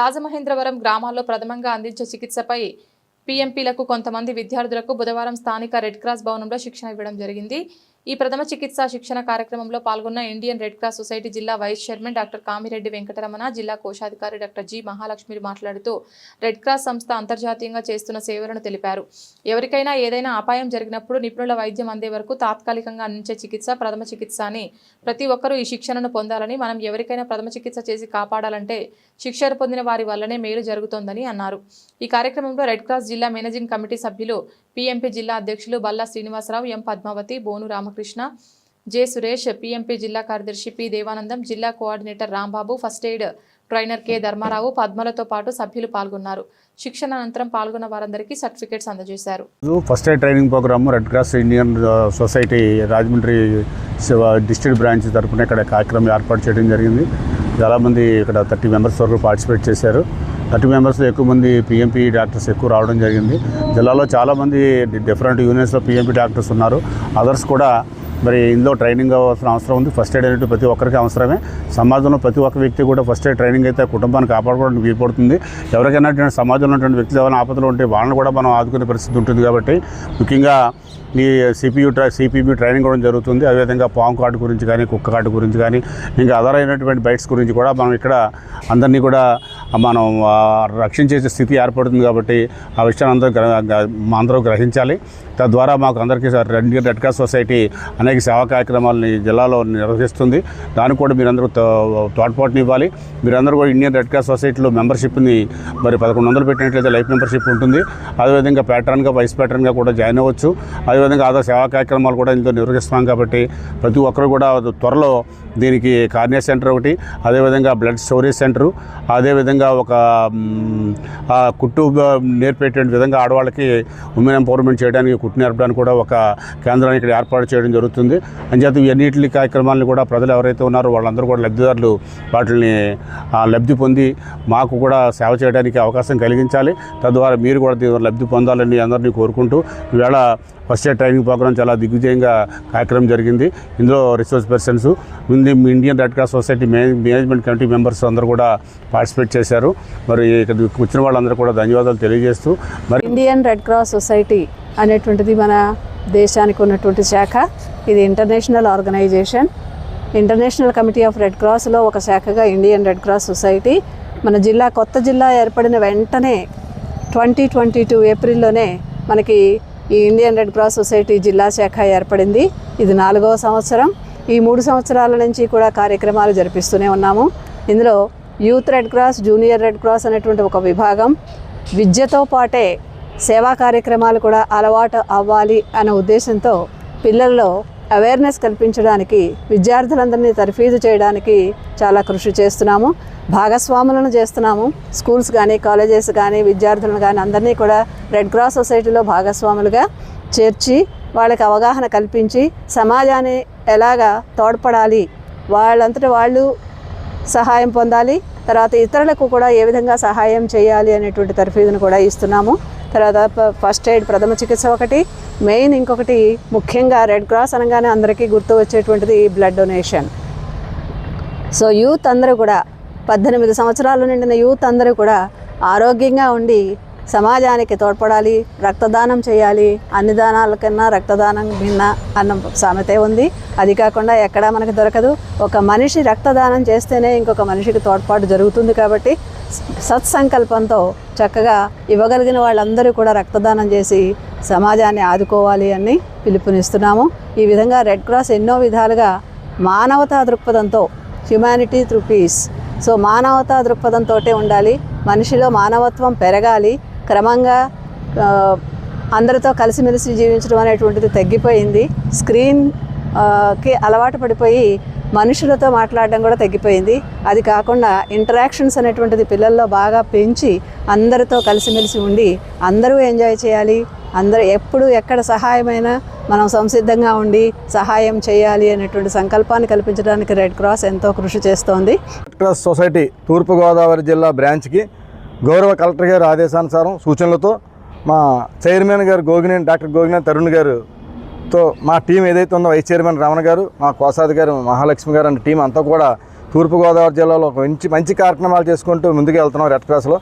రాజమహేంద్రవరం గ్రామాల్లో ప్రథమంగా అందించే చికిత్సపై పీఎంపీలకు కొంతమంది విద్యార్థులకు బుధవారం స్థానిక రెడ్ క్రాస్ భవనంలో శిక్షణ ఇవ్వడం జరిగింది. ఈ ప్రథమ చికిత్సా శిక్షణ కార్యక్రమంలో పాల్గొన్న ఇండియన్ రెడ్ క్రాస్ సొసైటీ జిల్లా vice chairman doctor Kamireddy Venkataramana జిల్లా కోశాధికారి డాక్టర్ జి మహాలక్ష్మి మాట్లాడుతూ రెడ్ క్రాస్ సంస్థ అంతర్జాతీయంగా చేస్తున్న సేవలను తెలిపారు. ఎవరికైనా ఏదైనా అపాయం జరిగినప్పుడు నిపుణుల వైద్యం అందే వరకు తాత్కాలికంగా అందించే చికిత్స ప్రథమ చికిత్స అని ప్రతి ఒక్కరూ ఈ శిక్షణను పొందాలని మనం ఎవరికైనా ప్రథమ చికిత్స చేసి కాపాడాలంటే శిక్షణ పొందిన వారి వల్లనే మేలు జరుగుతోందని అన్నారు. ఈ కార్యక్రమంలో రెడ్ క్రాస్ జిల్లా మేనేజింగ్ కమిటీ సభ్యులు పీఎంపీ జిల్లా అధ్యక్షులు బల్లా శ్రీనివాసరావు ఎం పద్మావతి బోను రామకృష్ణ జె సురేష్ పీఎంపీ జిల్లా కార్యదర్శి పి దేవానందం జిల్లా coordinator Rambabu first aid trainer K Dharmarao పద్మలతో పాటు సభ్యులు పాల్గొన్నారు. శిక్షణ అనంతరం పాల్గొన్న వారందరికీ సర్టిఫికేట్స్ అందజేశారు. First aid training program red cross Indian society Rajahmundry district branch తరపున ఇక్కడ కార్యక్రమం ఏర్పాటు చేయడం జరిగింది. చాలామంది ఇక్కడ థర్టీ మెంబర్స్ వరకు పార్టిసిపేట్ చేశారు. థర్టీ మెంబర్స్ ఎక్కువ మంది పిఎంపీ డాక్టర్స్ ఎక్కువ రావడం జరిగింది. జిల్లాలో చాలామంది డిఫరెంట్ యూనియన్స్లో పిఎంపీ డాక్టర్స్ ఉన్నారు. అదర్స్ కూడా మరి ఇందులో ట్రైనింగ్ అవ్వాల్సిన అవసరం ఉంది. ఫస్ట్ ఎయిడ్ అనేది ప్రతి ఒక్కరికి అవసరమే. సమాజంలో ప్రతి ఒక్క వ్యక్తి కూడా ఫస్ట్ ఎయిడ్ ట్రైనింగ్ అయితే కుటుంబాన్ని కాపాడుకోవడానికి వీలుపడుతుంది. ఎవరికైనా సమాజంలో ఉన్నటువంటి వ్యక్తులు ఏమైనా ఆపదలు ఉంటే వాళ్ళని కూడా మనం ఆదుకునే పరిస్థితి ఉంటుంది కాబట్టి ముఖ్యంగా ఈ సిపియు ట్రై సిపిబి ట్రైనింగ్ కూడా జరుగుతుంది. అదేవిధంగా పాము కార్డు గురించి కానీ కుక్క కార్డు గురించి కానీ ఇంకా అదర్ అయినటువంటి బైట్స్ గురించి కూడా మనం ఇక్కడ అందరినీ కూడా మనం రక్షించేసే రక్షించే స్థితి ఏర్పడుతుంది కాబట్టి ఆ విషయాన్ని అందరూ అందరూ గ్రహించాలి. తద్వారా మాకు అందరికీ రెడ్ రెడ్ క్రాస్ సొసైటీ అనేక సేవా కార్యక్రమాలని జిల్లాలో నిర్వహిస్తుంది. దానికి కూడా మీరందరూ తో- తోడ్పాటుని ఇవ్వాలి. మీరందరూ కూడా ఇండియన్ రెడ్ క్రాస్ సొసైటీలో మెంబర్షిప్ని మరి పదకొండు వందలు పెట్టినట్లయితే లైఫ్ మెంబర్షిప్ ఉంటుంది. అదేవిధంగా ప్యాటర్న్గా వైస్ ప్యాటర్న్గా కూడా జాయిన్ అవ్వచ్చు. అదేవిధంగా ఆధార్ సేవా కార్యక్రమాలు కూడా ఇందులో నిర్వహిస్తున్నాం కాబట్టి ప్రతి ఒక్కరు కూడా త్వరలో దీనికి కార్నియా సెంటర్ ఒకటి అదేవిధంగా బ్లడ్ స్టోరేజ్ సెంటరు అదేవిధంగా ఒక కుట్టు నేర్పేటువంటి విధంగా ఆడవాళ్ళకి ఉమెన్ ఎంపవర్మెంట్ చేయడానికి కుట్టు నేర్పడానికి కూడా ఒక కేంద్రాన్ని ఇక్కడ ఏర్పాటు చేయడం జరుగుతుంది. అంచేత ఇవన్నిటి కార్యక్రమాలను కూడా ప్రజలు ఎవరైతే ఉన్నారో వాళ్ళందరూ కూడా లబ్ధిదారులు వాటిని లబ్ధి పొంది మాకు కూడా సేవ చేయడానికి అవకాశం కలిగించాలి. తద్వారా మీరు కూడా దీని లబ్ధి పొందాలని అందరినీ కోరుకుంటూ ఈవేళ ఫస్ట్ ఇయర్ ట్రైనింగ్ ప్రోగ్రామ్ చాలా దిగ్విజయంగా కార్యక్రమం జరిగింది. ఇందులో resource persons Indian red cross society management committee members అందరూ కూడా పార్టిసిపేట్ చేశారు. మరి ఇక్కడ వచ్చిన వాళ్ళందరూ కూడా ధన్యవాదాలు తెలియజేస్తూ మరి ఇండియన్ రెడ్ క్రాస్ సొసైటీ అనేటువంటిది మన దేశానికి ఉన్నటువంటి శాఖ. ఇది international organisation international committee of red క్రాస్లో ఒక శాఖగా ఇండియన్ రెడ్ క్రాస్ సొసైటీ మన జిల్లా కొత్త జిల్లా ఏర్పడిన వెంటనే ట్వంటీ ట్వంటీ టూ ఏప్రిల్లోనే మనకి ఈ ఇండియన్ రెడ్ క్రాస్ సొసైటీ జిల్లా శాఖ ఏర్పడింది. ఇది నాలుగవ సంవత్సరం. ఈ మూడు సంవత్సరాల నుంచి కూడా కార్యక్రమాలు జరిపిస్తూనే ఉన్నాము. ఇందులో youth red cross junior red cross అనేటువంటి ఒక విభాగం. విద్యతో పాటే సేవా కార్యక్రమాలు కూడా అలవాటు అవ్వాలి అనే ఉద్దేశంతో పిల్లల్లో అవేర్నెస్ కల్పించడానికి విద్యార్థులందరినీ తర్ఫీదు చేయడానికి చాలా కృషి చేస్తున్నాము. భాగస్వాములను చేస్తున్నాము. స్కూల్స్ కానీ కాలేజెస్ కానీ విద్యార్థులను కానీ అందరినీ కూడా రెడ్ క్రాస్ సొసైటీలో భాగస్వాములుగా చేర్చి వాళ్ళకి అవగాహన కల్పించి సమాజాన్ని ఎలాగా తోడ్పడాలి వాళ్ళంతటి వాళ్ళు సహాయం పొందాలి తర్వాత ఇతరులకు కూడా ఏ విధంగా సహాయం చేయాలి అనేటువంటి తర్ఫీదును కూడా ఇస్తున్నాము. తర్వాత ఫస్ట్ ఎయిడ్ ప్రథమ చికిత్స ఒకటి. మెయిన్ ఇంకొకటి ముఖ్యంగా రెడ్ క్రాస్ అనగానే అందరికీ గుర్తు వచ్చేటువంటిది బ్లడ్ డొనేషన్ సో యూత్ అందరూ కూడా పద్దెనిమిది సంవత్సరాలు నిండిన యూత్ అందరూ కూడా ఆరోగ్యంగా ఉండి సమాజానికి తోడ్పడాలి రక్తదానం చేయాలి అన్ని దానాల కన్నా రక్తదానం భిన్న అన్న సామెతే ఉంది. అది కాకుండా ఎక్కడా మనకు దొరకదు. ఒక మనిషి రక్తదానం చేస్తేనే ఇంకొక మనిషికి తోడ్పాటు జరుగుతుంది కాబట్టి సత్సంకల్పంతో చక్కగా ఇవ్వగలిగిన వాళ్ళందరూ కూడా రక్తదానం చేసి సమాజాన్ని ఆదుకోవాలి అని పిలుపునిస్తున్నాము. ఈ విధంగా రెడ్ క్రాస్ ఎన్నో విధాలుగా మానవతా దృక్పథంతో హ్యుమానిటీ త్రూ పీస్ సో మానవతా దృక్పథంతో ఉండాలి. మనిషిలో మానవత్వం పెరగాలి. క్రమంగా అందరితో కలిసిమెలిసి జీవించడం అనేటువంటిది తగ్గిపోయింది. స్క్రీన్కి అలవాటు పడిపోయి మనుషులతో మాట్లాడడం కూడా తగ్గిపోయింది. అది కాకుండా ఇంటరాక్షన్స్ అనేటువంటిది పిల్లల్లో బాగా పెంచి అందరితో కలిసిమెలిసి ఉండి అందరూ ఎంజాయ్ చేయాలి. అందరూ ఎప్పుడు ఎక్కడ సహాయమైనా మనం సంసిద్ధంగా ఉండి సహాయం చేయాలి అనేటువంటి సంకల్పాన్ని కల్పించడానికి రెడ్ క్రాస్ ఎంతో కృషి చేస్తోంది. రెడ్ క్రాస్ సొసైటీ తూర్పుగోదావరి జిల్లా బ్రాంచ్కి గౌరవ కలెక్టర్ గారి ఆదేశానుసారం సూచనలతో మా చైర్మన్ గారు గోగినేని డాక్టర్ గోగినేని తరుణ్ గారు తో మా టీం ఏదైతే ఉందో వైస్ చైర్మన్ రమణ గారు మా కోసాది గారు మహాలక్ష్మి గారు అనే టీం అంతా కూడా తూర్పుగోదావరి జిల్లాలో ఒక మంచి మంచి కార్యక్రమాలు చేసుకుంటూ ముందుకు వెళ్తున్నాం రెడ్ క్రాస్లో.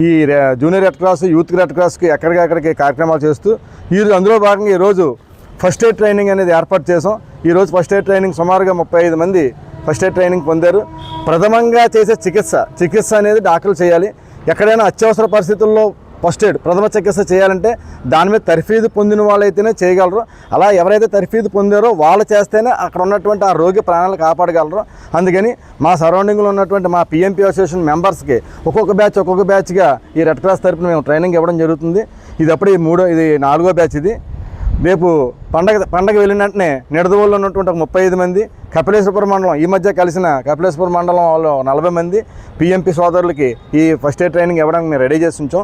ఈ రె- junior red cross youth red క్రాస్కి ఎక్కడికక్కడికి కార్యక్రమాలు చేస్తూ ఈ అందులో భాగంగా ఈరోజు ఫస్ట్ ఎయిడ్ ట్రైనింగ్ అనేది ఏర్పాటు చేసాం ఈరోజు ఫస్ట్ ఎయిడ్ ట్రైనింగ్ సుమారుగా ముప్పై ఐదు మంది ఫస్ట్ ఎయిడ్ ట్రైనింగ్ పొందారు. ప్రథమంగా చేసే చికిత్స చికిత్స అనేది డాక్టర్లు చేయాలి. ఎక్కడైనా అత్యవసర పరిస్థితుల్లో ఫస్ట్ ఎయిడ్ ప్రథమ చికిత్స చేయాలంటే దాని మీద తర్ఫీదు పొందిన వాళ్ళైతేనే చేయగలరు. అలా ఎవరైతే తర్ఫీదు పొందారో వాళ్ళు చేస్తేనే అక్కడ ఉన్నటువంటి ఆ రోగి ప్రాణాలు కాపాడగలరు. అందుకని మా సరౌండింగ్లో ఉన్నటువంటి మా పిఎంపీ అసోసియేషన్ మెంబర్స్కి ఒక్కొక్క బ్యాచ్ ఒక్కొక్క బ్యాచ్గా ఈ రెడ్ క్రాస్ తరపున మేము ట్రైనింగ్ ఇవ్వడం జరుగుతుంది. ఇది అప్పుడు ఈ మూడో ఇది నాలుగో బ్యాచ్ ఇది. రేపు పండగ పండగ వెళ్ళిన వెంటనే నిడదవోళ్ళు ఉన్నటువంటి ఒక ముప్పై ఐదు మంది కపిలేశ్వరపురం మండలం ఈ మధ్య కలిసిన కపిలేశ్వరం మండలం వాళ్ళు నలభై మంది పిఎంపి సోదరులకి ఈ ఫస్ట్ ఎయిడ్ ట్రైనింగ్ ఇవ్వడానికి మేము రెడీ చేసి ఉంచాం.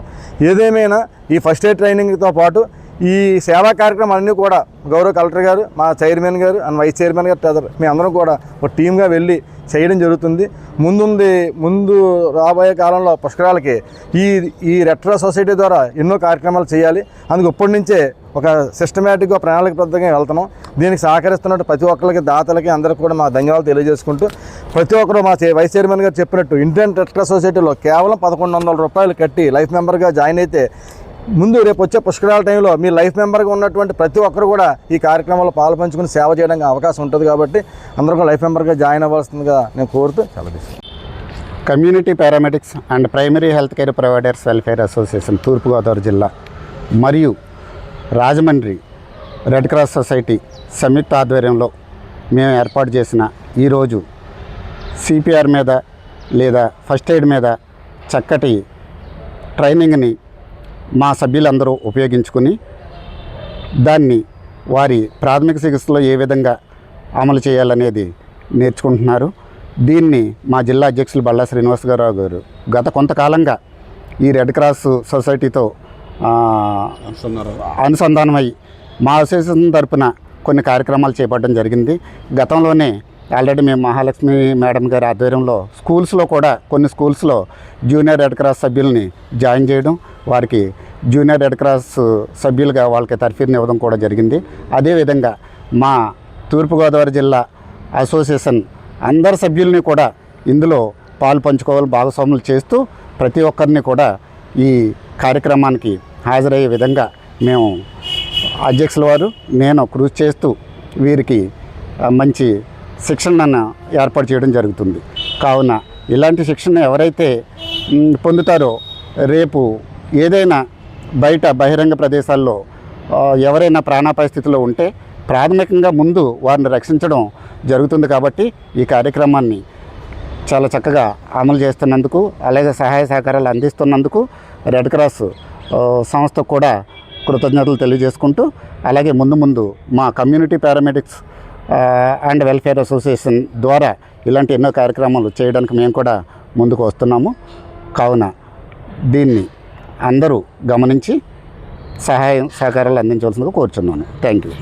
ఏదేమైనా ఈ ఫస్ట్ ఎయిడ్ ట్రైనింగ్తో పాటు ఈ సేవా కార్యక్రమాలన్నీ కూడా గౌరవ కలెక్టర్ గారు మా చైర్మన్ గారు అండ్ వైస్ చైర్మన్ గారు ట్రెజర్ మీ అందరం కూడా ఒక టీమ్గా వెళ్ళి చేయడం జరుగుతుంది. ముందుంది ముందు రాబోయే కాలంలో పుష్కరాలకి ఈ ఈ రెట్రో సొసైటీ ద్వారా ఎన్నో కార్యక్రమాలు చేయాలి. అందుకు ఇప్పటి నుంచే ఒక సిస్టమేటిక్గా ప్రణాళికబద్ధంగా వెళ్తున్నాం. దీనికి సహకరిస్తున్నట్టు ప్రతి ఒక్కరికి దాతలకి అందరికీ కూడా మా ధన్యవాదాలు తెలియజేసుకుంటూ ప్రతి ఒక్కరు మా వైస్ చైర్మన్ గారు చెప్పినట్టు ఇండియన్ రెడ్ క్రాస్ సొసైటీలో కేవలం పదకొండు వందల రూపాయలు కట్టి లైఫ్ మెంబర్గా జాయిన్ అయితే ముందు రేపు వచ్చే పుష్కరాల టైంలో మీ లైఫ్ మెంబర్గా ఉన్నటువంటి ప్రతి ఒక్కరు కూడా ఈ కార్యక్రమంలో పాలు పంచుకుని సేవ చేయడానికి అవకాశం ఉంటుంది కాబట్టి అందరూ లైఫ్ మెంబర్గా జాయిన్ అవ్వాల్సిందిగా నేను కోరుతూ చాలా community paramedics and primary health care providers welfare association Turpugodavari జిల్లా మరియు రాజమండ్రి రెడ్ క్రాస్ సొసైటీ సంయుక్త ఆధ్వర్యంలో మేము ఏర్పాటు చేసిన ఈరోజు సిపిఆర్ మీద లేదా ఫస్ట్ ఎయిడ్ మీద చక్కటి ట్రైనింగ్ని మా సభ్యులందరూ ఉపయోగించుకుని దాన్ని వారి ప్రాథమిక చికిత్సలో ఏ విధంగా అమలు చేయాలనేది నేర్చుకుంటున్నారు. దీన్ని మా జిల్లా అధ్యక్షులు బళ్ళా శ్రీనివాసరావు గారు గత కొంతకాలంగా ఈ రెడ్ క్రాస్ సొసైటీతో అనుసంధానమై మా అసోసియేషన్ తరపున కొన్ని కార్యక్రమాలు చేపట్టడం జరిగింది. గతంలోనే ఆల్రెడీ మేము మహాలక్ష్మి మేడం గారి ఆధ్వర్యంలో స్కూల్స్లో కూడా కొన్ని స్కూల్స్లో జూనియర్ రెడ్ క్రాస్ సభ్యుల్ని జాయిన్ చేయడం వారికి జూనియర్ రెడ్ క్రాస్ సభ్యులుగా వాళ్ళకి తర్ఫీదుని ఇవ్వడం కూడా జరిగింది. అదేవిధంగా మా తూర్పుగోదావరి జిల్లా అసోసియేషన్ అందరి సభ్యుల్ని కూడా ఇందులో పాలు పంచుకోవాలి భాగస్వాములు చేస్తూ ప్రతి ఒక్కరిని కూడా ఈ కార్యక్రమానికి హాజరయ్యే విధంగా మేము అధ్యక్షుల వారు నేను కృషి చేస్తూ వీరికి మంచి శిక్షణను ఏర్పాటు చేయడం జరుగుతుంది. కావున ఇలాంటి శిక్షణ ఎవరైతే పొందుతారో రేపు ఏదైనా బయట బహిరంగ ప్రదేశాల్లో ఎవరైనా ప్రాణాపాయ స్థితిలో ఉంటే ప్రాథమికంగా ముందు వారిని రక్షించడం జరుగుతుంది కాబట్టి ఈ కార్యక్రమాన్ని చాలా చక్కగా అమలు చేస్తున్నందుకు అలాగే సహాయ సహకారాలు అందిస్తున్నందుకు రెడ్ క్రాస్ సంస్థకు కూడా కృతజ్ఞతలు తెలియజేసుకుంటూ అలాగే ముందు ముందు మా community paramedics and welfare association ద్వారా ఇలాంటి ఎన్నో కార్యక్రమాలు చేయడానికి మేము కూడా ముందుకు వస్తున్నాము. కావున దీన్ని అందరూ గమనించి సహాయం సహకారాలు అందించవలసిందిగా కోరుచున్నాను. Thank you